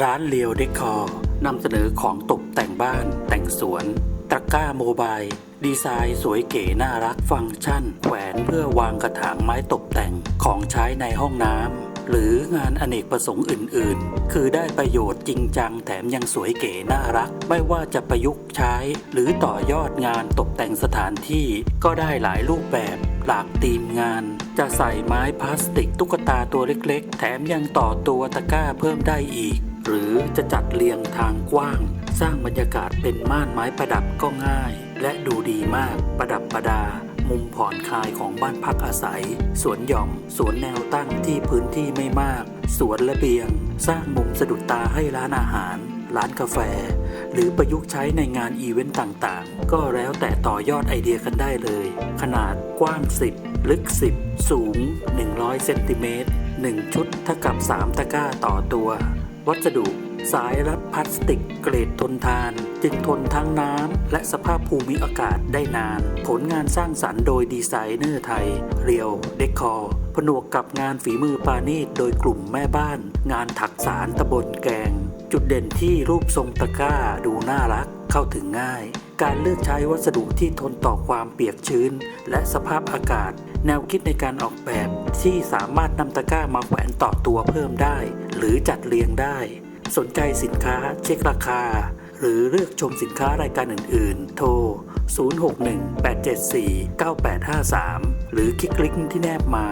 ร้านเลียวเดคอร์นำเสนอของตกแต่งบ้าน แต่งสวน ตะกร้าโมบาย ดีไซน์สวยเก๋น่ารักฟังก์ชัน แขวนเพื่อวางกระถางไม้ตกแต่งของใช้ในห้องน้ำหรืองานอเนกประสงค์อื่น ๆ คือได้ประโยชน์จริงจังแถมยังสวยเก๋น่ารัก ไม่ว่าจะประยุกต์ใช้ หรือต่อยอดงานตกแต่งสถานที่ก็ได้หลายรูปแบบหลากธีมงาน จะใส่ไม้พลาสติกตุ๊กตาตัวเล็ก ๆ แถมยังต่อตัวตะกร้าเพิ่มได้อีก หรือจะจัดเรียงทางกว้าง สร้างบรรยากาศเป็นม่านไม้ประดับก็ง่าย และดูดีมากประดับประดา มุมผ่อนคลายของบ้านพักอาศัย สวนหย่อม สวนแนวตั้งที่พื้นที่ไม่มาก สวนระเบียง สร้างมุมสะดุดตาให้ร้านอาหาร ร้านกาแฟ หรือประยุกต์ใช้ในงานอีเวนต์ต่างๆ ก็แล้วแต่ต่อยอดไอเดียกันได้เลย ขนาดกว้าง 10 ลึก 10 สูง 100 เซนติเมตร1ชุดเท่ากับ 3 ตะกร้าต่อตัว วัสดุ สายรัดพลาสติกเกรดทนทาน จึงทนทั้งน้ำและสภาพภูมิอากาศได้นาน ผลงานสร้างสรรค์โดยดีไซเนอร์ไทย เรียว เดคอร์ผนวกกับงานฝีมือปานีตโดยกลุ่มแม่บ้าน งานถักสารตะบนแกง จุดเด่นที่รูปทรงตะกร้าดูน่ารักเข้าถึงง่าย การเลือกใช้วัสดุที่ทนต่อความเปียกชื้น และสภาพอากาศ แนวคิดในการออกแบบที่สามารถนำตะกร้ามาแขวนต่อตัวเพิ่มได้ หรือจัดเรียงได้ สนใจสินค้าเช็คราคา หรือเลือกชมสินค้ารายการอื่น ๆ โทร 061-874-9853 หรือคลิกลิงก์ที่แนบมา